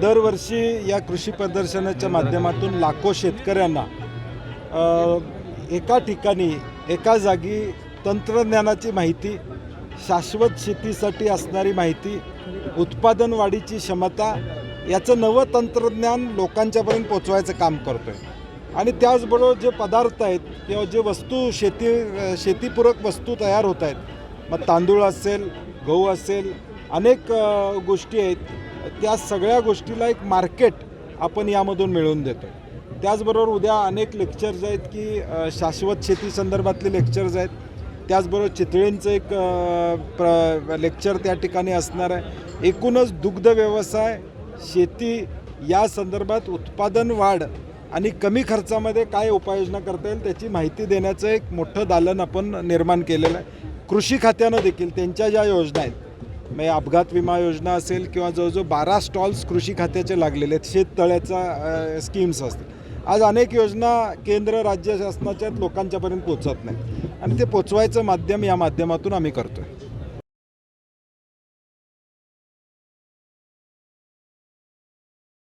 दरवर्षी या कृषी प्रदर्शनाच्या माध्यमातून लाखो शेतकऱ्यांना एका ठिकाणी एका जागी तंत्रज्ञानाची माहिती शाश्वत शेतीसाठी असणारी माहिती उत्पादन वाढीची क्षमता याचं नवं तंत्रज्ञान लोकांच्यापर्यंत पोचवायचं काम करतो आहे आणि त्याचबरोबर जे पदार्थ आहेत किंवा जे वस्तू शेती शेतीपूरक वस्तू तयार होत आहेत मग तांदूळ असेल गहू असेल अनेक गोष्टी आहेत त्या सगळ्या गोष्टीला एक मार्केट आपण यामधून मिळवून देतो. त्याचबरोबर उद्या अनेक लेक्चर्स आहेत की शाश्वत शेती संदर्भातले लेक्चर्स आहेत. त्याचबरोबर चितळींचं एक प्र लेक्चर त्या ठिकाणी असणार आहे. एकूणच दुग्ध व्यवसाय शेती या संदर्भात उत्पादन वाढ आणि कमी खर्चामध्ये काय उपाययोजना करता येईल त्याची माहिती देण्याचं एक मोठं दालन आपण निर्माण केलेलं आहे. कृषी खात्यानं देखील त्यांच्या ज्या योजना आहेत म्हणजे अपघात विमा योजना असेल किंवा जवळजवळ बारा स्टॉल्स कृषी खात्याचे लागलेले आहेत. शेततळ्याचा स्कीम्स असतील. आज अनेक योजना केंद्र राज्य शासनाच्या लोकांच्यापर्यंत पोचत नाही आणि ते पोचवायचं माध्यम या माध्यमातून आम्ही करतो आहे